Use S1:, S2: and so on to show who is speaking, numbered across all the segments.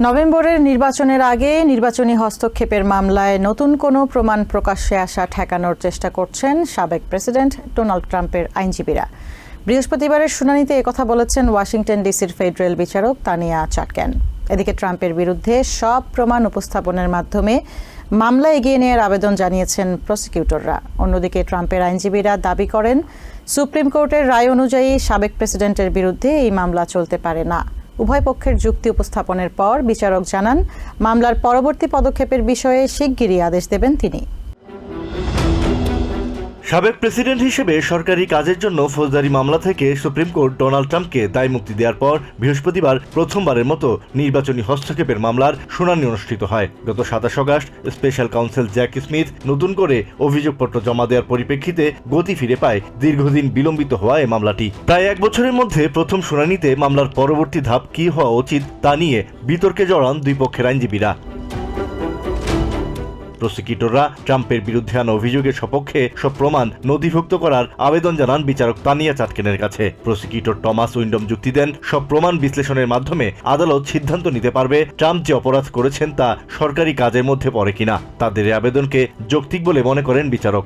S1: নভেম্বরের নির্বাচনের আগে নির্বাচনী হস্তক্ষেপের মামলায় নতুন কোনো প্রমাণ প্রকাশ্যে আসা ঠেকানোর চেষ্টা করছেন সাবেক প্রেসিডেন্ট ডোনাল্ড ট্রাম্পের আইনজীবীরা। বৃহস্পতিবারের শুনানিতে একথা বলেছেন ওয়াশিংটন ডিসির ফেডারেল বিচারক তানিয়া চাটক্যান এদিকে ট্রাম্পের বিরুদ্ধে সব প্রমাণ উপস্থাপনের মাধ্যমে মামলা এগিয়ে নেওয়ার আবেদন জানিয়েছেন প্রসিকিউটররা। অন্যদিকে ট্রাম্পের আইনজীবীরা দাবি করেন, সুপ্রিম কোর্টের রায় অনুযায়ী সাবেক প্রেসিডেন্টের বিরুদ্ধে এই মামলা চলতে পারে না। উভয় পক্ষের যুক্তি উপস্থাপনের পর বিচারক জানান, মামলার পরবর্তী পদক্ষেপের বিষয়ে শিগগিরই আদেশ দেবেন তিনি।
S2: সাবেক প্রেসিডেন্ট হিসেবে সরকারি কাজের জন্য ফৌজদারি মামলা থেকে সুপ্রিম কোর্ট ডোনাল্ড ট্রাম্পকে দায় মুক্তি দেওয়ার পর বৃহস্পতিবার প্রথমবারের মতো নির্বাচনী হস্তক্ষেপের মামলার শুনানি অনুষ্ঠিত হয়। গত সাতাশ August special council Jack Smith নতুন করে অভিযোগপত্র জমা দেওয়ার পরিপ্রেক্ষিতে গতি ফিরে পায় দীর্ঘদিন বিলম্বিত হওয়া এই মামলাটি। প্রায় এক বছরের মধ্যে প্রথম শুনানিতে মামলার পরবর্তী ধাপ কী হওয়া উচিত তা নিয়ে বিতর্কে জড়ান দুই পক্ষের আইনজীবীরা। প্রসিকিউটররা ট্রাম্পের বিরুদ্ধে আনা অভিযোগের সপক্ষে সব প্রমাণ নথিভুক্ত করার আবেদন জানান বিচারক তানিয়া চাটকেনের কাছে। প্রসিকিউটর টমাস উইন্ডম যুক্তি দেন, সব প্রমাণ বিশ্লেষণের মাধ্যমে আদালত সিদ্ধান্ত নিতে পারবে ট্রাম্প যে অপরাধ করেছেন তা সরকারি কাজের মধ্যে পড়ে কিনা। তাদের আবেদনকে যৌক্তিক বলে মনে করেন বিচারক।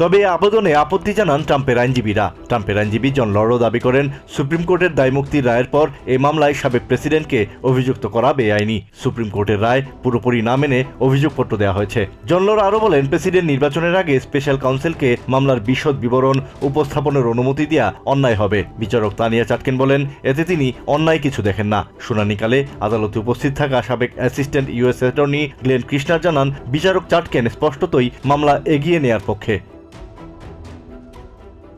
S2: তবে এই আবেদনে আপত্তি জানান ট্রাম্পের আইনজীবীরা। ট্রাম্পের আইনজীবী জন লরো দাবি করেন, সুপ্রিম কোর্টের দায়মুক্তির রায়ের পর এই মামলায় সাবেক প্রেসিডেন্টকে অভিযুক্ত করা বেআইনি। সুপ্রিম কোর্টের রায় পুরোপুরি না মেনে অভিযোগপত্র দেওয়া হয়েছে। জন লরো আরও বলেন, প্রেসিডেন্ট নির্বাচনের আগে স্পেশাল কাউন্সিলকে মামলার বিশদ বিবরণ, উপস্থাপনের অনুমতি দেওয়া অন্যায় হবে। বিচারক তানিয়া চাটকেন বলেন, এতে তিনি অন্যায় কিছু দেখেন না। শুনানিকালে আদালতে উপস্থিত থাকা সাবেক অ্যাসিস্ট্যান্ট ইউএস অ্যাটর্নি গ্লেন কৃষ্ণার জানান, বিচারক চাটকেন স্পষ্টতই মামলা এগিয়ে নেয়ার পক্ষে।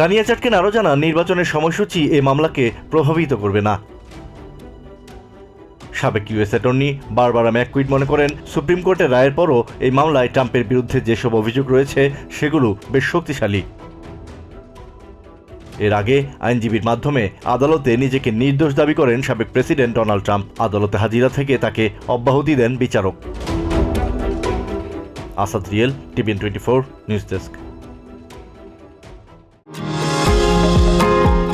S2: তানিয়া চাটকেন আরও জানান, নির্বাচনের সময়সূচি এই মামলাকে প্রভাবিত করবে না। সাবেক ইউএস অ্যাটর্নি বারবারা ম্যাকুইড মনে করেন, সুপ্রিম কোর্টের রায়ের পরও এই মামলায় ট্রাম্পের বিরুদ্ধে যেসব অভিযোগ রয়েছে, সেগুলো বেশ শক্তিশালী। এর আগে আইনজীবীর মাধ্যমে আদালতে নিজেকে নির্দোষ দাবি করেন সাবেক প্রেসিডেন্ট ডোনাল্ড ট্রাম্প। আদালতে হাজিরা থেকে তাকে অব্যাহতি দেন বিচারক। Asad real, TVN twenty four, news desk.